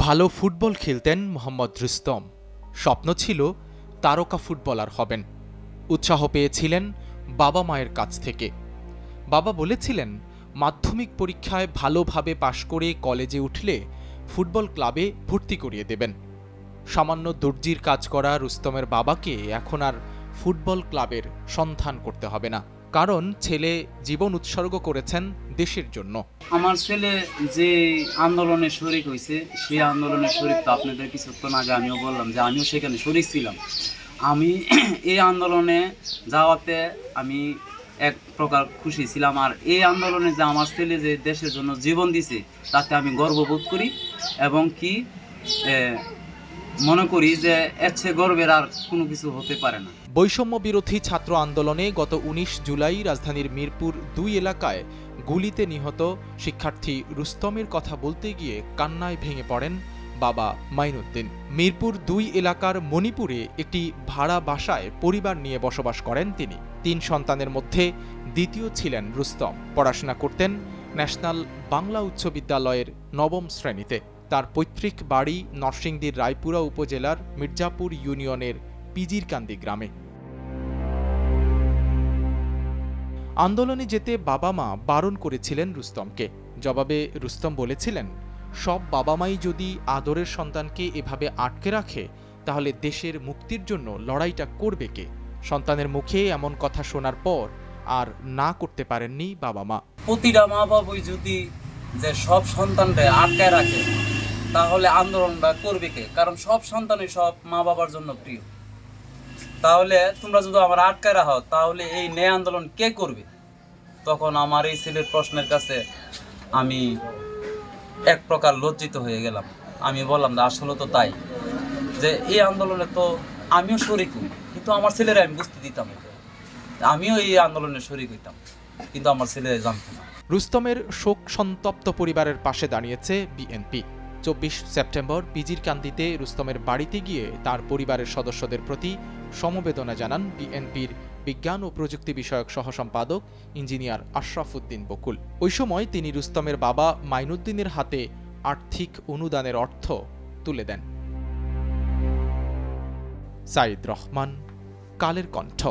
ভালো ফুটবল খেলতেন মোহাম্মদ রুস্তম। স্বপ্ন ছিল তারকা ফুটবলার হবেন। উৎসাহ পেয়েছিলেন বাবা মায়ের কাছ থেকে। বাবা বলেছিলেন, মাধ্যমিক পরীক্ষায় ভালোভাবে পাশ করে কলেজে উঠলে ফুটবল ক্লাবে ভর্তি করিয়ে দেবেন। সামান্য দর্জির কাজ করা রুস্তমের বাবাকে এখন আর ফুটবল ক্লাবের সন্ধান করতে হবে না। কারণ ছেলে জীবন উৎসর্গ করেছেন দেশের জন্য। আমার ছেলে যে আন্দোলনে শরিক হয়েছে সেই আন্দোলনে শরিক তো আপনাদের কিছুক্ষণ আগে আমিও বললাম যে আমিও সেখানে শরিক ছিলাম। আমি এই আন্দোলনে যাওয়াতে আমি এক প্রকার খুশি ছিলাম আর এই আন্দোলনে যে আমার ছেলে যে দেশের জন্য জীবন দিছে, তাতে আমি গর্ববোধ করি এবং কি মনে করি যে চেয়ে গর্বের আর কোনো কিছু হতে পারে না। বৈষম্য বিরোধী ছাত্র আন্দোলনে গত ১৯ জুলাই রাজধানীর মিরপুর দুই এলাকায় গুলিতে নিহত শিক্ষার্থী রুস্তমের কথা বলতে গিয়ে কান্নায় ভেঙে পড়েন বাবা মাইনুদ্দিন। মিরপুর দুই এলাকার মণিপুরে একটি ভাড়া বাসায় পরিবার নিয়ে বসবাস করেন তিনি। তিন সন্তানের মধ্যে দ্বিতীয় ছিলেন রুস্তম। পড়াশোনা করতেন ন্যাশনাল বাংলা উচ্চ বিদ্যালয়ের নবম শ্রেণীতে। তার পৈতৃক বাড়ি নরসিংদীর রায়পুরা উপজেলার মির্জাপুর ইউনিয়নের পিজিরকান্দি গ্রামে। আন্দোলনে যেতে বাবা মা বারণ করেছিলেন রুস্তমকে। জবাবে রুস্তম বলেছিলেন, সব বাবা মাই যদি আদরের সন্তানকে এভাবে আটকে রাখে, তাহলে দেশের মুক্তির জন্য লড়াইটা করবে কে? সন্তানের মুখে এমন কথা শোনার পর আর না করতে পারেননি বাবা মা প্রতিটা মা বাবাই যদি যে সব সন্তানকে আটকায় রাখে তাহলে আন্দোলনটা করবে কে? কারণ সব সন্তানই সব মা বাবার জন্য প্রিয়। তাহলে তোমরা যদি আমার আটকায় রাখো, তাহলে এই ন্যায় আন্দোলন কে করবে? তখন আমার এই ছেলের প্রশ্নের কাছে আমি এক প্রকার লজ্জিত হয়ে গেলাম। আমি বললাম যে আসলে তো তাই যে এই আন্দোলনে তো আমিও শরিক হই, কিন্তু আমার ছেলেরা আমি বুঝতে দিতাম আমিও এই আন্দোলনে শরিক হইতাম, কিন্তু আমার ছেলে জানতো না। রুস্তমের শোক সন্তপ্ত পরিবারের পাশে দাঁড়িয়েছে বিএনপি। চব্বিশ সেপ্টেম্বর পিজির কান্দিতে রুস্তমের বাড়িতে গিয়ে তার পরিবারের সদস্যদের প্রতি সমবেদনা জানান বিএনপির বিজ্ঞান ও প্রযুক্তি বিষয়ক সহসম্পাদক ইঞ্জিনিয়ার আশরাফ উদ্দিন বকুল। ওই সময় তিনি রুস্তমের বাবা মাইনুদ্দিনের হাতে আর্থিক অনুদানের অর্থ তুলে দেন। সাইদ রহমান, কালের কণ্ঠ।